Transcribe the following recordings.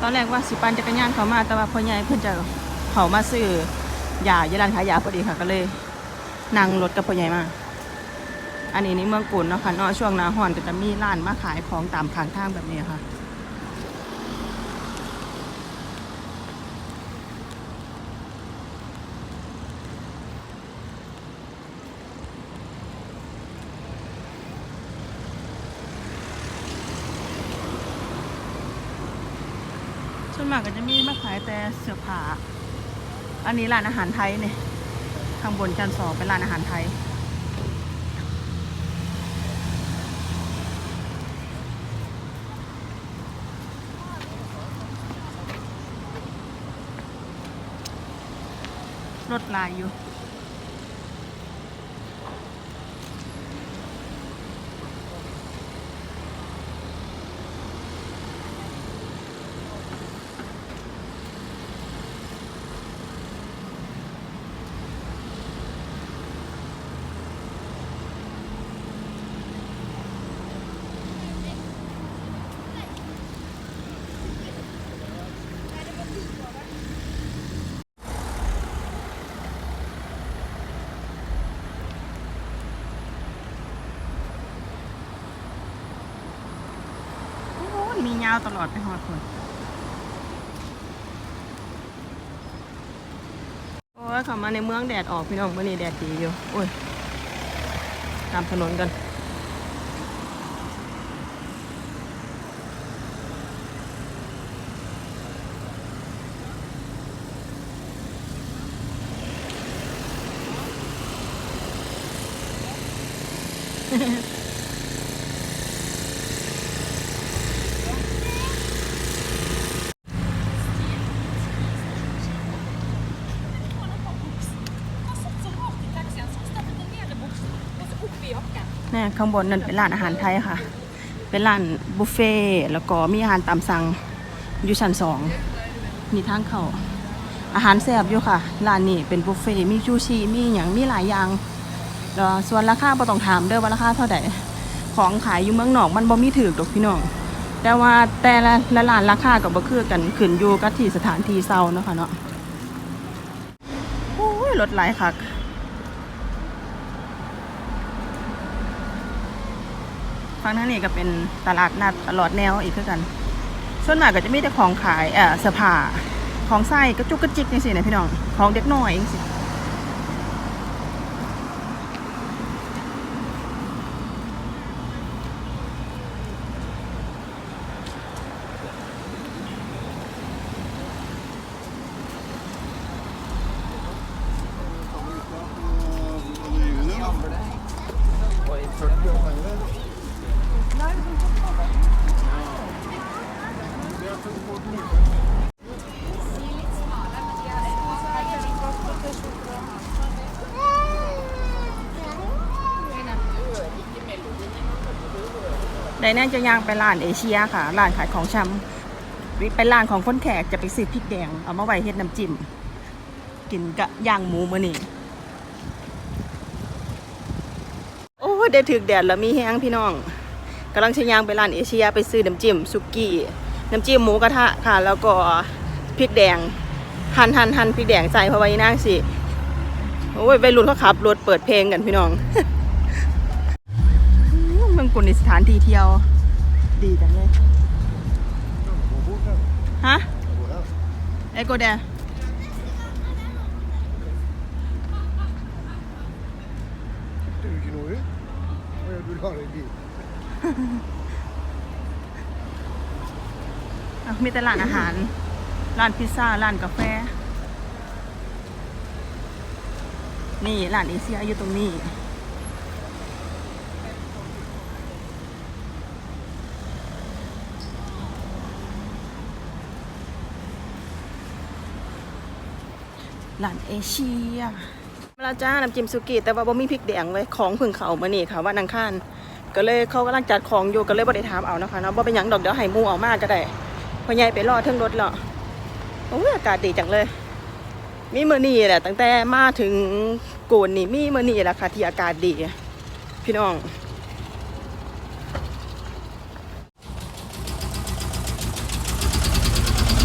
ตอนแรกว่าสิปันจักรยานเขามาแต่ว่าพ่อใหญ่เพื่อนจะเขามาซื้อยาอยู่ร้านขายยาพอดีค่ะก็เลยนั่งรถกับพ่อใหญ่มาอันนี้นี่เมืองกุนเนาะค่ะเนาะช่วงหน้าห่อนก็จะมีร้านมาขายของตามข้างทางแบบนี้ค่ะ วนมากก็จะมีมาขายแต่เสื้อผ้า อันนี้ร้านอาหารไทยเนี่ยข้างบนชั้นสองเป็นร้านอาหารไทย รถลายอยู่ มียาวตลอดไปหอดคนโอ้ยข้ามาในเมืองแดดออกพี่น้องเมื่อนี้แดดดีอยู่โอ้ยตามถนนกันเข้างบนนั่นเป็นร้านอาหารไทยค่ะ เป็นร้านบุฟเฟ่แล้วก็มีอาหารตามสั่งอยู่ชั้นสองนี่ทางเข้าอาหารแซ่บอยู่ค่ะร้านนี้เป็นบุฟเฟ่มีชูชีมีอย่างมีหลายอย่างแล้วส่วนราคาบ่ต้องถามเด้อว่าราคาเท่าไหร่ของขายอยู่เมืองนอกมันบ่มีถือดอกพี่น้องแต่ว่าแต่ละละร้านราคาก็บ่คือกันขึ้นอยู่กับที่สถานที่เซาเนาะค่ะเนาะโอ้ยรถหลายคัก ฝั่งนั้นนี่ก็เป็นตลาดนัดตลอดแนวอีกคือกัน ส่วนมากก็จะมีแต่ของขายเอ่อเสื้อผ้าของไส้กระจุกกระจิกนี่สินะพี่น้อง ของเด็กน้อยเองสิ ได้นั่นจะย่างไปร้านเอเชียค่ะ ร้านขายของชำเป็นร้านของคนแขกจะไปซื้อพริกแดง เอามาไว้เฮ็ดน้ำจิ้ม กินกะย่างหมูมื้อนี้โอ้ได้ถึกแดดแล้วมีแห้งพี่น้องกำลังจะย่างไปร้านเอเชียไปซื้อน้ำจิ้มสุกี้ น้ำจิ้มหมูกระทะค่ะ แล้วก็พริกแดง หั่นหั่นหั่นพริกแดงใส่เพราะว่าอีนางสิ โอ้ยวัยรุ่นเขาขับรถเปิดเพลงกันพี่น้อง เมืองกุนในสถานที่เที่ยว ดีจังเลยฮะไอโกแด Du gnor ju. Vad är det du har i bil? อะมีแต่ร้านอาหาร ร้านพิซซ่า ร้านกาแฟ นี่ ร้านเอเชียอยู่ตรงนี้ ร้านเอเชียเวลาจ้าน้ำจิ้มสุกี้แต่ว่าบ่มีพริกแดงไว้ของเพึ่งเขามานี่ค่ะวันอังคารก็เลยเขากำลังจัดของอยู่ก็เลยบ่ได้ถามเอานะคะเนาะบ่เป็นหยังดอกเดี๋ยวให้มูเอามาก็ได้พ่อใหญ่ไปรอเทิงรถแล้วโอ้ยอากาศดีจังเลย มีมื้อนี้แหละ ตั้งแต่มาถึงโกนนี่มีมื้อนี้แหละค่ะที่อากาศดี พี่น้อง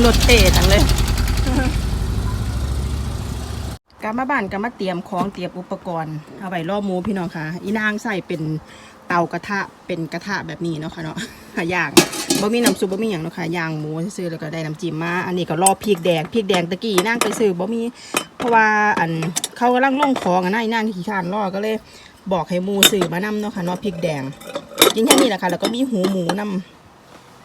รถเตะจังเลย กามาบ้านกามาเตรียมของเตรียมอุปกรณ์เอาไว้ล่อหมูพี่น้องค่ะ อีนางใส่เป็นเตากระทะเป็นกระทะแบบนี้เนาะค่ะเนาะย่างบ่มีน้ำซุปบ่มีหยังเนาะค่ะย่างหมูซื้อแล้วก็ได้น้ำจิ้มมาอันนี้ก็รอพริกแดงพริกแดงตะกี้นางไปซื้อบ่มีเพราะว่าอันเขากำลังล่องของอะนะอีนางขี้ข้านรอก็เลยบอกให้หมูซื้อมานำเนาะค่ะเนาะพริกแดงกินแค่นี้แหละค่ะแล้วก็มีหูหมูนำ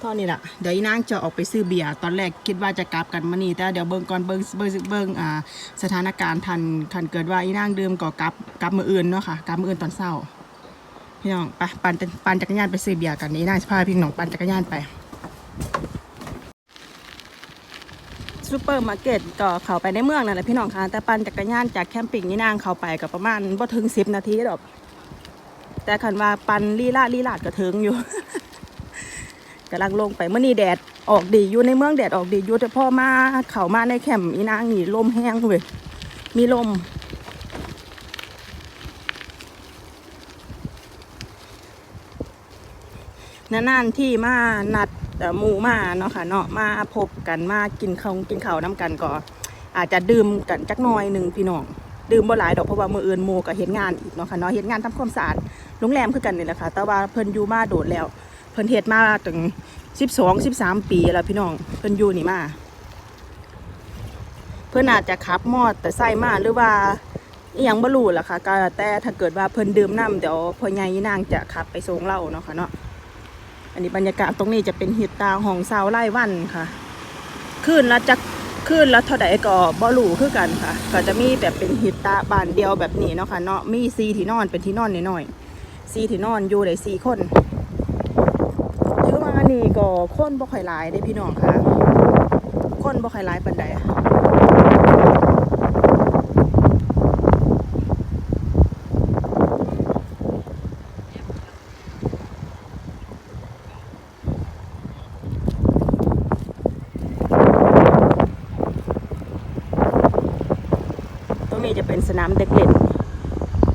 เท่านี้แหละเดี๋ยวอีนางจะออกไปซื้อเบียร์ตอนแรกคิดว่าจะกลับกันมานี่แต่เดี๋ยวเบิ่งก่อนเบิ่งเบิ่งเบิ่งอ่าสถานการณ์ทันทันเกิดว่าอีนางดื่มก็กลับกลับมืออื่นเนาะค่ะกลับมืออื่นตอนเช้าพี่น้องไปปั่นปั่นจักรยานไปซื้อเบียร์กันอีนางจะพาพี่น้องปั่นจักรยานไปซูเปอร์มาร์เก็ตก็เข้าไปในเมืองนั่นแหละพี่น้องค่ะแต่ปั่นจักรยานจากแคมปิ้งนี่นางเข้าไปก็ประมาณบ่ถึง10นาทีดอกแต่คันว่าปั่นลีลาดลีลาดก็ถึงอยู่ กำลังลงไปเมื่อนี้แดดออกดีอยู่ในเมืองแดดออกดีอยู่แต่พ่อมาเข้ามาในแคมป์อีนางนี่ลมแห้งเว้ยมีลม นานๆที่มานัดเอ่หมู่มาเนาะค่ะเนาะมาพบกันมากินข้าวกินข้าวน้ำกันก็อาจจะดื่มกันจักหน่อยหนึ่งพี่น้องดื่มบ่หลายดอกเพราะว่ามืออื่นหมู่ก็เห็นงานอีกเนาะค่ะเนาะเห็นงานทำความสะอาดโรงแรมคือกันนี่แหละค่ะแต่ว่าเพิ่นอยู่มาโดดแล้ว พิ่นเฮ็ดมาถึงสิบสองสิบสามปีแล้วพี่น้องเพิ่นอยู่นี่มา เพิ่นอาจจะขับมอดแต่ไซค์มาหรือว่าอหยังบ่รู้ล่ะค่ะก็แต่ถ้าเกิดว่าเพิ่นดื่มน้ำเดี๋ยวพ่อใหญ่นางจะขับไปส่งเราเนาะค่ะเนาะอันนี้บรรยากาศตรงนี้จะเป็นเฮ็ดตาห้องเซาไร่วันค่ะคืนละจักคืนละเท่าใดก็บ่รู้คือกันค่ะ ก็จะมีแบบเป็นเฮ็ดตาบานเดียวแบบนี้เนาะค่ะเนาะมี4ที่นอนเป็นที่นอนน้อยๆ4ที่นอนอยู่ได้สี่คน นนี้ก็คนบ่ค่อยหลายได้พี่น้องค่ะ คนบ่ค่อยหลายปานใดตรงนี้จะเป็นสนามเด็กเล่น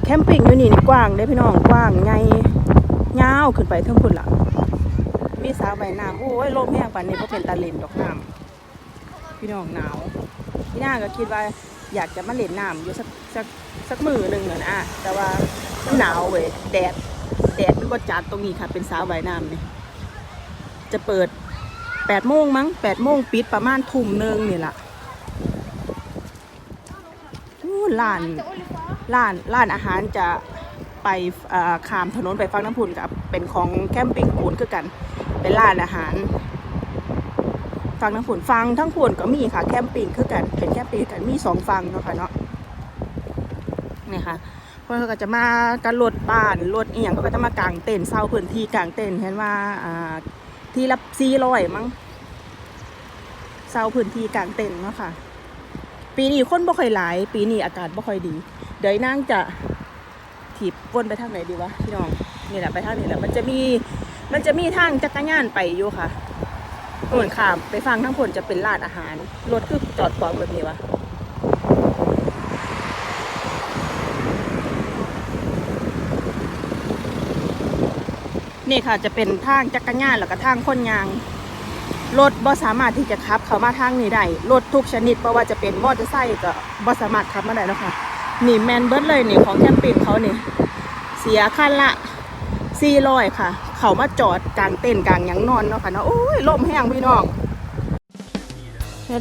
แคมปิ้งอยู่นี่นกว้างได้พี่น้องกว้างใหญ่ยาวขึ้นไปเทั้งพุ่นละ มีสาวใบน้ำโอ้ยลมแห้งป่านนี้ก็เป็นตาเล่นดอกน้ำพี่น้องหนาวพี่น้าก็คิดว่าอยากจะมาเล่นน้ำอยู่สักสักสักมือหนึ่งอะนะแต่ว่าหนาวเว้ยแดดแดดมันก็จัดตรงนี้ค่ะ เป็นสาวใบน้ำนี่จะเปิดแปดโมงมั้งแปดโมงปิดประมาณทุ่มหนึ่งนี่แหละอู้ร้านร้านร้านอาหารจะไปข้ามถนนไปฟังน้ำพุนกับเป็นของแคมปิ้งปูนคือกัน เป็นร้านอาหารฟังน้ำพุนฟังทั้งพุนก็มีค่ะ แคมปิ้งคือกันเป็นแคมปิ้งกันมีสองฟังเนาะค่ะเนาะนี่ค่ะเพื่อนก็จะมากันรถบ้านรถอีหยังก็จะมากางเต็นท์เช่าพื้นที่กางเต็นท์เห็นว่าอ่าที่ละสี่ร้อยมั้งเช่าพื้นที่กางเต็นท์เนาะค่ะ ปีนี้คนบ่ค่อยหลาย ปีนี้อากาศบ่ค่อยดี เดี๋ยวนั่งจะถีบวนไปทางไหนดีวะพี่น้องนี่แหละไปทางนี้แหละมันจะมี มันจะมีทางจักรยานไปอยู่ค่ะเหมือนข้ามไปฟังทั้งผลจะเป็นร้านอาหาร รถคือจอดขวางแบบนี้วะนี่ค่ะจะเป็นทางจักรยานแล้วก็ทางคนยาง รถบ่สามารถที่จะขับ เข้ามาทางนี้ได้ รถทุกชนิดเพราะว่าจะเป็นมอเตอร์ไซค์ก็บ่สามารถขับมาได้แล้วค่ะ นี่แมนเบิร์ดเลยนี่ของแคมปิ้งเขานี่ เสียคันละสี่ร้อยค่ะ เขามาจอดกลางเต้นกลางยังนอนเนาะค่ะเนาะโอ้ยลมแห้งพี่น้อง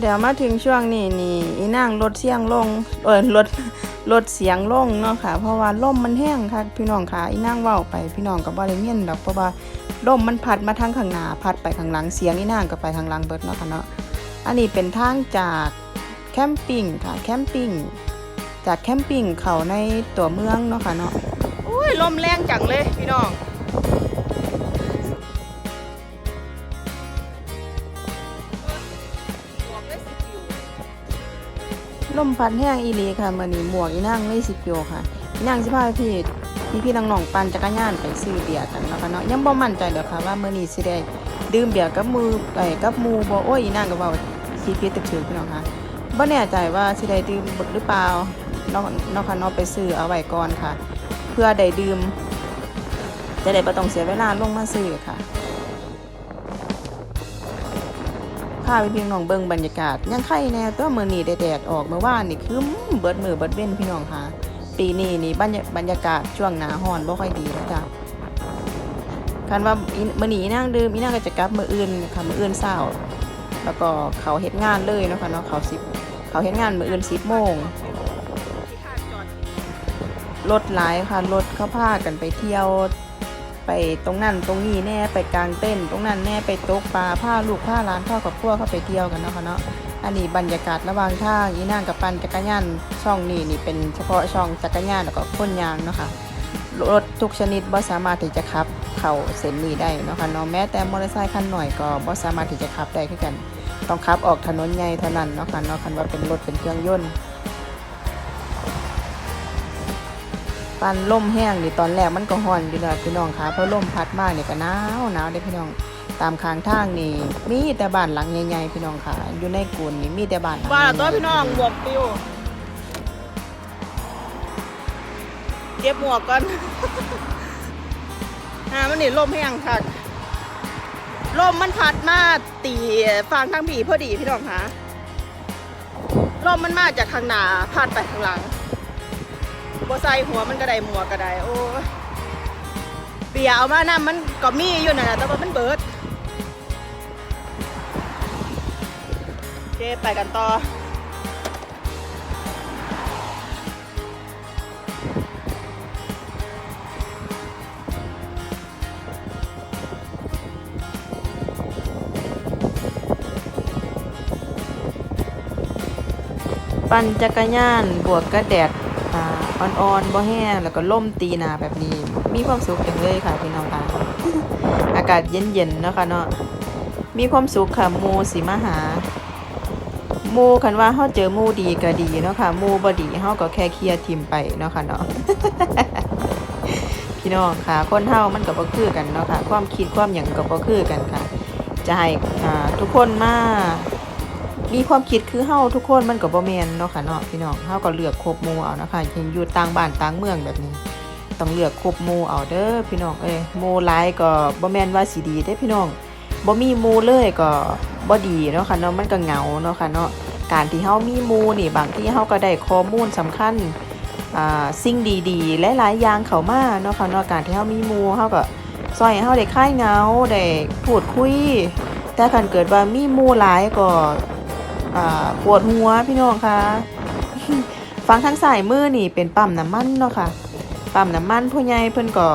เดี๋ยวมาถึงช่วงนี้นี่อีนั่งรถเสียงลงเออรถรถเสียงลงเนาะค่ะ เพราะว่าลมมันแห้งค่ะพี่น้องค่ะอีนั่งเว้าไปพี่น้องก็บ่ได้เงียนดอกเพราะว่าลมมันพัดมาทางข้างหน้าพัดไปข้างหลังเสียงอีนั่งก็ไปข้างหลังเบิดเนาะค่ะเนาะอันนี้เป็นทางจากแคมปิ้งค่ะแคมปิ้งจากแคมปิ้งเขาในตัวเมืองเนาะค่ะเนาะโอ้ยลมแรงจังเลยพี่น้อง ลมพัดแห้งอีหลีค่ะมื่อนี้หมวกอีนั่งเลยสิบโยค่ะอีนั่งสิพาพี่พี่พี่น้องๆปั่นจักรยานไปซื้อเบียร์กันนะค่ะเนาะยังบ่มั่นใจเด้อค่ะว่ามื่อนี้สิได้ดื่มเบียร์กับมือไอ้กับมูบ่โอ้ยอีนั่งก็เว้าสิพี่ตึกถือพี่น้องค่ะบ่แน่ใจว่าสิได้ดื่มหรือเปล่าเนาะเนาะค่ะเนาะไปซื้อเอาไว้ก่อนค่ะ เพื่อได้ดื่มจะได้บ่ต้องเสียเวลาลงมาซื้อค่ะาไปพี่น้องเบิ่งบรรยากาศยังไข่แน่ตัวมื้อนี้ได้แดดออกเมื่อวานนี่คือเบิดมือเบิดเว้นพี่น้องค่ะ ปีนี้นี่บรรยากาศช่วงหน้าร้อนบ่ค่อยดีแล้วจ้ะคันว่าอีมื้อนี้อีนางดื่มอีนางก็จะกลับมื้ออื่นค่ะมื้ออื่นเช้าแล้วก็เขาเฮ็ดงานเลยเนาะค่ะเนาะเขา10เขาเฮ็ดงานมื้ออื่น10โมงรถหลายค่ะรถเขาพากันไปเที่ยว ไปตรงนั้นตรงนี้แน่ไปกลางเต้น ตรงนั้นแน่ไปตกปลาผ้าลูกผ้าร้านผ้ากับพวกเข้าไปเที่ยวกันเนาะค่ะเนาะอันนี้บรรยากาศระหว่างทางอีนางกับปันจักรยานช่องนี้นี่เป็นเฉพาะช่องจักรยานแล้วก็คนยางเนาะค่ะรถทุกชนิดบ่สามารถที่จะขับ เข้าเส้นนี้ได้เนาะค่ะเนาะแม้แต่มอเตอร์ไซค์คันหน่อยก็บ่สามารถที่จะขับได้คือกัน ต้องขับออกถนนใหญ่เท่านั้นเนาะค่ะเนาะคันว่าเป็นรถเป็นเครื่องยนต์ ปันล่มแห้งนี่ตอนแรกมันก็ฮ้อนอยู่แล้วพี่น้องค่ะเพราะลมพัดมากเนี่ยก็หนาวหนาวเด้พี่น้องตามข้างทางนี่มีแต่บ้านหลังใหญ่ๆพี่น้องค่ะ อยู่ในกูนนี่มีแต่บ้านหลังว่าใหญ่ๆตัวพี่น้องหมวกปิวเก็บหมวกก่อนหามันนี่ลมแห้งคักลมมันพัดมาตีฟังทางผีพอดีพี่น้องคะลมมันมาจากข้างหน้าพัดไปข้างหลัง บ่ใส่หัวมันก็ได้หมวกก็ได้โอ้เปียเอามาน้ำมันก็มีอยู่นั่นแหละแต่ว่ามันเบิดโอเคไปกันต่อปั่นจักรยานบวกกระแดด อ่าอ่อนๆบ่แห้งแล้วก็ล่มตีหนาแบบนี้ มีความสุขจังเลยค่ะพี่น้องค่ะ อากาศเย็นๆเนาะค่ะเนาะมีความสุขค่ะมูสิมาหามูคันว่าเฮาเจอมูดีก็ดีเนาะค่ะมูบ่ดีเฮาก็แค่เคลียร์ทิมไปเนาะค่ะเนาะพี่น้องค่ะ คนเฮามันก็บ่คือกันเนาะค่ะ ความคิดความหยังก็บ่คือกันค่ะจะให้ทุกคนมา มีความคิดคือเฮาทุกคนมันก็บ่แม่นเนาะค่ะเนาะพี่น้องเฮาก็เลือกคบหมู่เอานะคะเห็นอยู่ต่างบ้านต่างเมืองแบบนี้ ต้องเลือกคบหมู่เอาเด้อพี่น้องเอ้ยหมู่หลายก็บ่แม่นว่าสิดีเด้พี่น้องบ่มีหมู่เลยก็บ่ดีเนาะค่ะเนาะมันก็เหงาเนาะค่ะเนาะการที่เฮามีหมู่นี่บางที่เฮาก็ได้ข้อมูลสำคัญอ่าสิ่งดีๆ หลายๆอย่างเข้ามาเนาะค่ะเนาะการที่เฮามีหมู่เฮาก็ซอยให้เฮาได้คลายเหงาได้พูดคุยแต่คันเกิดว่ามีหมู่หลายก็ ปวดหัวพี่น้องคะฟังทางสายมือนี่เป็นปั๊มน้ำมันเนาะค่ะปั๊มน้ำมันผู้ใหญ่เพิ่นก็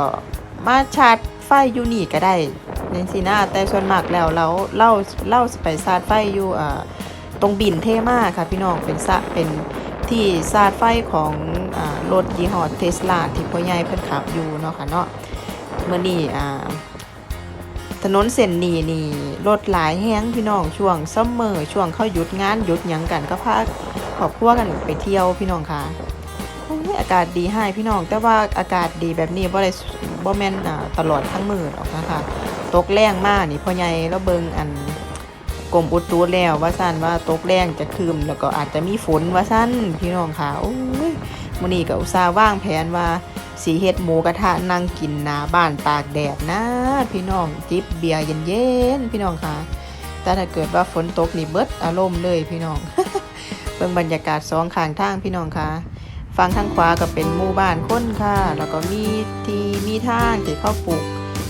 มาชาร์จไฟอยู่นี่ก็ได้ในสินะแต่ส่วนมากแล้วเราเล่าเล่าไปชาร์จไฟอยู่ตรงบินเทมาค่ะพี่น้องเป็นสะเป็นที่ชาร์จไฟของรถยี่ห้อเทสลาที่พ่อใหญ่เพิ่นขับอยู่เนาะค่ะเนาะเมื่อนี้อ่า ถนนเส้นนี้นี่รถหลายแห้งพี่น้องช่วงซัมเมอร์ช่วงเข้าหยุดงานหยุดหยังกันก็พาครอบครัวกันไปเที่ยวพี่น้องค่ะอ้ยอากาศดีให้พี่น้อง แต่ว่าอากาศดีแบบนี้บ่ได้บ่แม่นตลอดทั้งมือหรอกนะคะตกแรงมากนี่พ่อใหญ่แล้วเบิงอันกรมอุตุแล้วว่าซั่นว่าตกแรงจะคืมแล้วก็อาจจะมีฝนว่าซั่นพี่น้องค่ะโอ้ยมื้อนี้ก็อุตส่าห์วางแผนว่า สีเฮ็ดหมูกระทะนั่งกินหนาบ้านตากแดดนะ พี่น้องจิบเบียร์เย็นๆพี่น้องค่ะ แต่ถ้าเกิดว่าฝนตกนี่เบิดอารมณ์เลยพี่น้องเบิ่งบรรยากาศสองข้างทางพี่น้องค่ะฝั่งทางขวาก็เป็นหมู่บ้านคนค่ะ แล้วก็มีที่มีทางที่เขาปลูก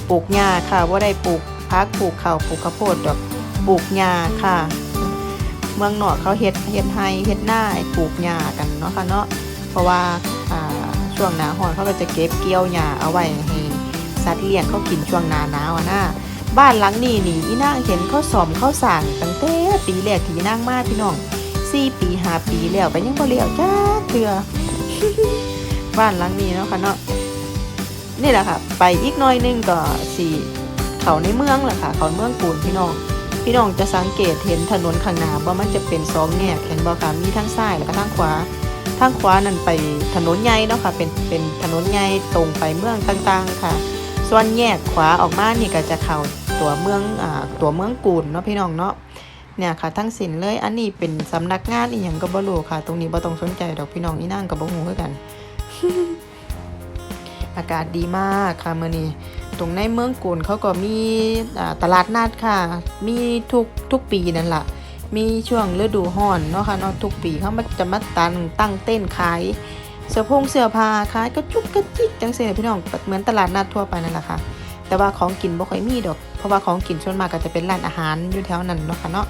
ปลูกหญ้าค่ะว่าได้ปลูกพักปลูกข้าวปลูกข้าวโพดดอกปลูกหญ้าค่ะ เมืองนอกเขาเฮ็ดเฮ็ดไร่เฮ็ดหน้าปลูกหญ้ากันเนาะค่ะเนาะเพราะว่าอ่า ช่วงหน้าร้อนเขาก็จะเก็บเกี่ยวหญ้าเอาไว้ให้สัตว์เลี้ยงเขากินช่วงหน้าหนาวนะบ้านหลังนี้นี่อีนางเห็นเขาสอมเขาสั่งตั้งแต่ปีแรกที่นางมาพี่น้องสี่ปีหาปีแล้วก็ยังบ่เลี้ยวจ้าเถื่อบ้านหลังนี้เนาะค่ะเนาะนี่แหละค่ะ ไปอีกน้อยนึงก็สี่เขาในเมืองแหละค่ะ เขาเมืองปูนพี่น้องพี่น้องจะสังเกตเห็นถนนข้างหน้าว่ามันจะเป็นสองแง่เห็นบ่ค่ะมีทั้งซ้ายแล้วก็ทางขวา ทางขวานั่นไปถนนใหญ่เนาะค่ะเป็นเป็นถนนใหญ่ตรงไปเมืองต่างๆค่ะ ส่วนแยกขวาออกมานี่ก็จะเข้าตัวเมืองอ่าตัวเมืองกูนเนาะพี่น้องเนาะเนี่ยค่ะทั้งสินเลยอันนี้เป็นสำนักงานอีหยังก็บ่รู้ค่ะ ตรงนี้บ่ต้องสนใจดอกพี่น้องนี่นั่งกับบ่ฮู้คือกัน อากาศดีมากค่ะมื้อนี้ตรงในเมืองกูนเขาก็มีตลาดนัดค่ะ มีทุกทุกปีนั่นแหละ มีช่วงฤดูร้อนเนาะค่ะเนาะทุกปีเขามาจะมาตันตั้งเต้นขายเสื้อผงเสื้อผ้าขายกระจุกกระจิกจังซี่พี่น้องเหมือนตลาดนัดทั่วไปนั่นแหละค่ะ แต่ว่าของกินบ่ค่อยมีดอก เพราะว่าของกินส่วนมากก็จะเป็นร้านอาหารอยู่แถวนั้นเนาะค่ะเนาะ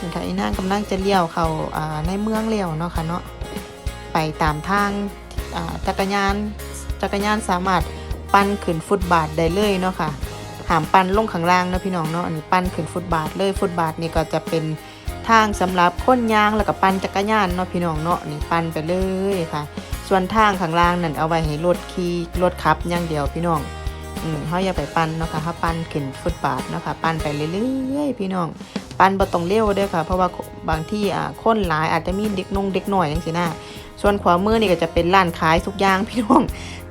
นี่ค่ะอีนางกำลังจะเลี้ยวเข้าอ่าในเมืองแล้วเนาะค่ะเนาะไปตามทางจักรยานจักรยานสามารถปั่นขึ้นฟุตบาทได้เลยเนาะค่ะ หามปั่นลงข้างล่างเนาะพี่น้องเนาะอันนี้ปั่นขึ้นฟุตบาทเลยฟุตบาทนี่ก็จะเป็นทางสำหรับคนยางแล้วก็ปั่นจักรยานเนาะพี่น้องเนาะนี่ปั่นไปเลยค่ะ ส่วนทางข้างล่างนั่นเอาไว้ให้รถขี่รถขับอย่างเดียวพี่น้องอืมเขาอย่าไปปั่นเนาะค่ะเขาปั่นขึ้นฟุตบาทเนาะค่ะปั่นไปเรื่อยๆพี่น้อง ปั่นบ่ต้องเร็วด้อค่ะ เพราะว่าบางที่อ่าคนหลายอาจจะมีเด็กนงเด็กหน่อยจังซี่นะส่วนขวามือนี่ก็จะเป็นร้านขายทุกอย่างพี่น้อง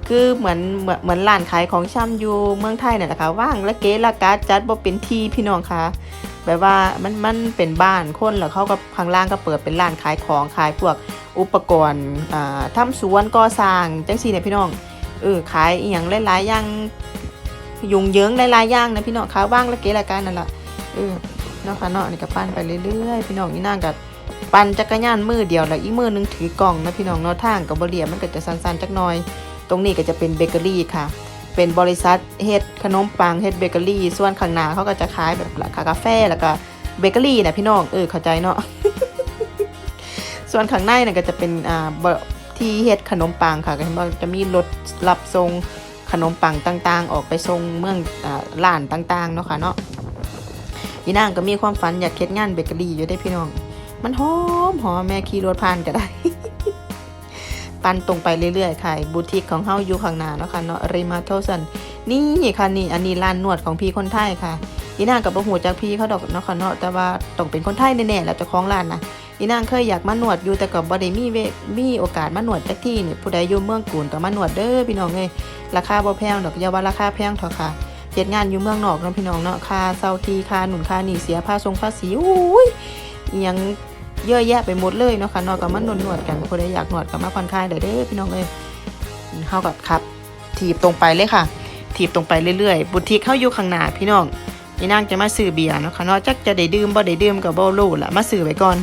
คือเหมือนเหมือนเหมือนร้านขายของชำอยู่เมืองไทยเนี่นแหละค่ะว่างและเก๋ละกาจัดบ่เป็นที่พี่น้องค่ะแบบว่ามันมันเป็นบ้านคนแล้วเขาก็ข้างล่างก็เปิดเป็นร้านขายของขายพวกอุปกรณ์อ่าทำสวนก่อสร้างจังซี่เนี่ยพี่น้องเออขายอีหยังหลายๆอย่างยุงเยิงหลายๆอย่างนะพี่น้องค่ะว่างและเก๋ละกานั่นแหละเออเนาะค่ะเนาะนี่ก็ปั้นไปเรื่อยๆพี่น้องนี่นั่งกับปั่นจักรยานมือเดียวแล้วอีกมือหนึงถือกล่องนะพี่น้องเนาะทางก็บ่เรียมันก็จะสั้นๆจักหน่อย รงนี้ก็จะเป็นเบเกอรี่ค่ะ เป็นบริษัทเฮ็ดขนมปังเฮ็ดเบเกอรี่ ส่วนข้างหน้าเขาก็จะขายแบบราคากาแฟแล้วก็เบเกอรี่นะพี่น้องเออเข้าใจเนาะส่วนข้างในน่ะก็จะเป็นอ่าที่เฮ็ดขนมปังค่ะก็เห็นว่าจะมีรถรับส่งขนมปังต่างๆ ออกไปส่งเมืองอ่าร้านต่างๆเนาะค่ะเนาะยีนางก็มีความฝันอยากเฮ็ดงานเบเกอรี่อยู่ได้พี่น้อง มันหอมหอมแม่ขี่รถผ่านก็ได้ ปันตรงไปเรื่อยๆค่ะบูติกของเฮาอยู่ข้างหน้าเนาะค่ะเนาะริมาโทสันนี่ค่ะนี่อันนี้ร้านนวดของพี่คนไทยค่ะอีนางกับบ่ฮู้จักพี่เขาดอกเนาะค่ะเนาะแต่ว่าต้องเป็นคนไทยแน่ๆแหล้วเจ้าของร้านนะอีนางเคยอยากมานวดอยู่แต่ก็บ่ได้มีเวมีโอกาสมานวดจักที่นี่ผู้ใดอยู่เมืองกูนก็มานวดเด้อพี่น้องเอ้ยราคาบ่แพงดอกอย่าว่าราคาแพงเถอะค่ะเฮ็ดงานอยู่เมืองนอกเนาะพี่น้องเนาะค่าเช่าที่ค่าหนุนค่านี่เสียภาษงภาษีอุ้ยยัง เยอะแยะไปหมดเลยเนาะค่ะนอกกับมันนวดๆกันผู้ใดอยากนวดก็มาผ่อนคลายได้เด้อพี่น้องเอ้ยเฮากับครับ ถีบตรงไปเลยค่ะ ถีบตรงไปเรื่อยๆ บุติกเข้าอยู่ข้างหน้าพี่น้องพี่นางจะมาซื้อเบียร์เนาะค่ะนาะจักจะได้ดื่มบ่ได้ดื่มก็บ่รู้ละมาซื้อไว้ก่อน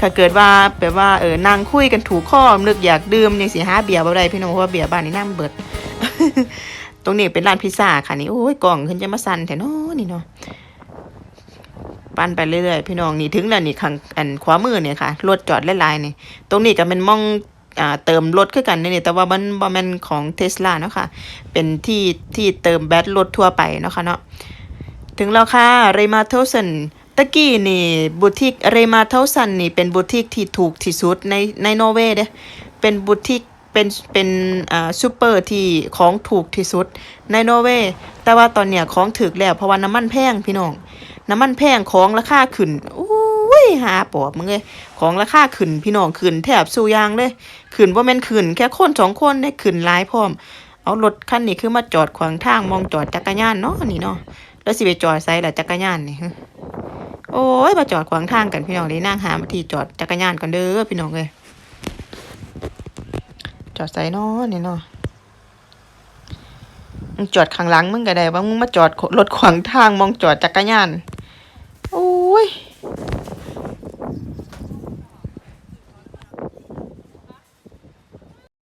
ถ้าเกิดว่าแบบว่าเออนางคุยกันถูกข้อนึกอยากดื่มยังสิหาเบียร์บ่ได้พี่น้องเพราะว่าเบียร์บ้านนี้น้ำเบิด ตรงนี้เป็นร้านพิซซ่าค่ะนี่โอ้ยกล่องขึ้นจะมาสั่นแท้เนาะนี่เนาะ ปั่นไปเรื่อยๆพี่น้องนี่ถึงแล้วนี่ข้างอันขวามือเนี่ยค่ะรถจอดหลายๆนี่ตรงนี้ก็เป็นมองอ่าเติมรถคือกันนี่แต่ว่ามันบ่แม่นของเทสลาเนาะค่ะเป็นที่ที่เติมแบตรถทั่วไปเนาะค่ะเนาะถึงแล้วค่ะเรมาเทลสันตะกี้นี่บูติกเรมาเทลสันนี่เป็นบูติกที่ถูกที่สุดในในนอร์เวย์เด้เป็นบูติกเป็นเป็นอ่าซูเปอร์ที่ของถูกที่สุดในนอร์เวย์แต่ว่าตอนเนี้ยของถึกแล้วเพราะว่าน้ำมันแพงพี่น้อง น้ำมันแพงของราคาขึ้นอุ้ยหาปอบมึงเลยของราคาขึ้นพี่น้องขึ้นแทบสู่ยางเลยขึ้นว่าแม่นขึ้นแค่คนสองคนได้ขึ้นหลายพร้อม เอารถคันนี้คือมาจอดขวางทางมองจอดจักรยานเนาะนี่เนาะแล้วสิไปจอดไซล่ะจักรยานนี่โอ้ยมาจอดขวางทางกันพี่น้องเลยนั่งหามาที่จอดจักรยานกันเด้อพี่น้องเลยจอดไซเนาะนี่เนาะมึงจอดข้างหลังมึงก็ได้ว่ามึงมาจอดรถขวางทางมองจอดจักรยาน โอ้ย